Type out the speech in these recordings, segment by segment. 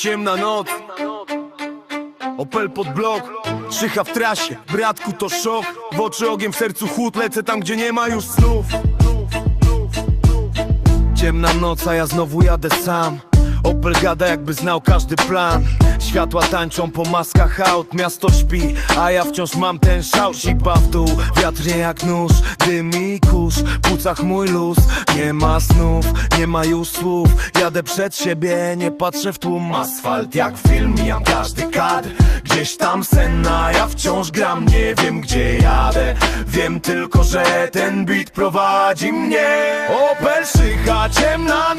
Ciemna noc. Opel pod blok. Szycha w trasie, bratku to szok. W oczy ogień, w sercu chłód. Lecę tam, gdzie nie ma już snów. Ciemna noc, a ja znowu jadę sam Opel gada jakby znał każdy plan. Światła tańczą po maskach aut Miasto śpi, a ja wciąż mam ten szał Sipa w dół, wiatr nie jak nóż Dym i kurz, w płucach mój luz. Nie ma snów, nie ma już słów. Jadę przed siebie, nie patrzę w tłum. Asfalt jak film, mijam każdy kadr. Gdzieś tam sen, a ja wciąż gram. Nie wiem gdzie jadę. Wiem tylko, że ten beat prowadzi mnie. Opel szycha, ciemna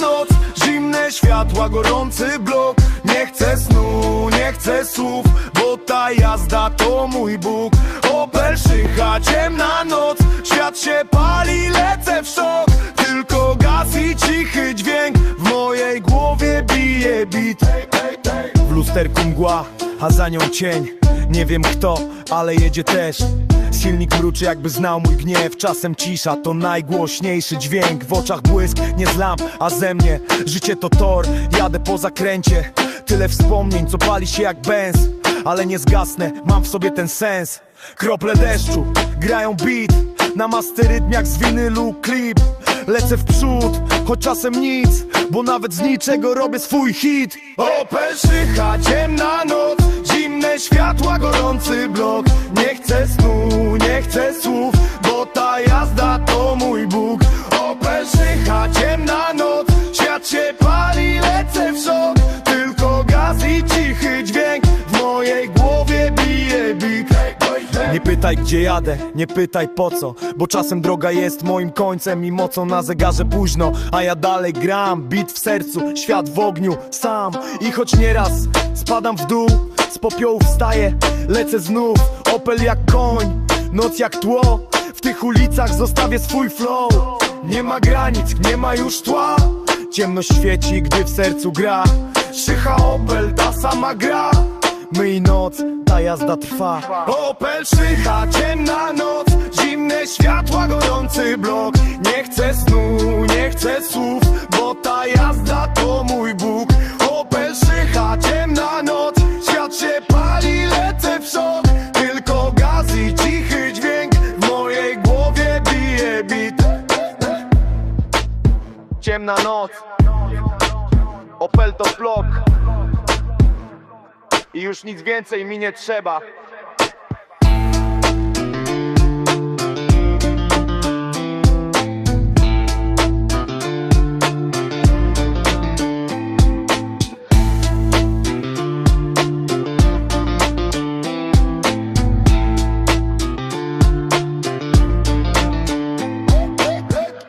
światła, gorący blok. Nie chcę snu, nie chcę słów Bo ta jazda to mój Bóg. Opel szycha, ciemna noc. Świat się pali, lecę w szok. Tylko gaz i cichy dźwięk W mojej głowie bije beat W lusterku mgła, a za nią cień. Nie wiem kto, ale jedzie też Silnik mruczy jakby znał mój gniew. Czasem cisza to najgłośniejszy dźwięk. W oczach błysk, nie z lamp, a ze mnie Życie to tor, jadę po zakręcie Tyle wspomnień, co pali się jak benz. Ale nie zgasnę, mam w sobie ten sens. Krople deszczu, grają beat. Na masterytm jak z winylu klip. Lecę w przód, choć czasem nic Bo nawet z niczego robię swój hit. Opel szycha, ciemna noc. Zimne światła, gorący blok nie pytaj gdzie jadę, nie pytaj po co? Bo czasem droga jest moim końcem I mocą na zegarze późno. A ja dalej gram, bit w sercu Świat w ogniu, sam. I choć nieraz spadam w dół Z popiołu wstaję, lecę znów. Opel jak koń, noc jak tło. W tych ulicach zostawię swój flow. Nie ma granic, nie ma już tła. Ciemność świeci, gdy w sercu gra. Szycha Opel, ta sama gra. My i noc, ta jazda trwa. Opel szycha, ciemna noc Zimne światła, gorący blok. Nie chcę snu, nie chcę słów Bo ta jazda to mój Bóg. Opel szycha, ciemna noc Świat się pali, lecę w szok. Tylko gaz i cichy dźwięk W mojej głowie bije beat Ciemna noc. Opel to blok i już nic więcej mi nie trzeba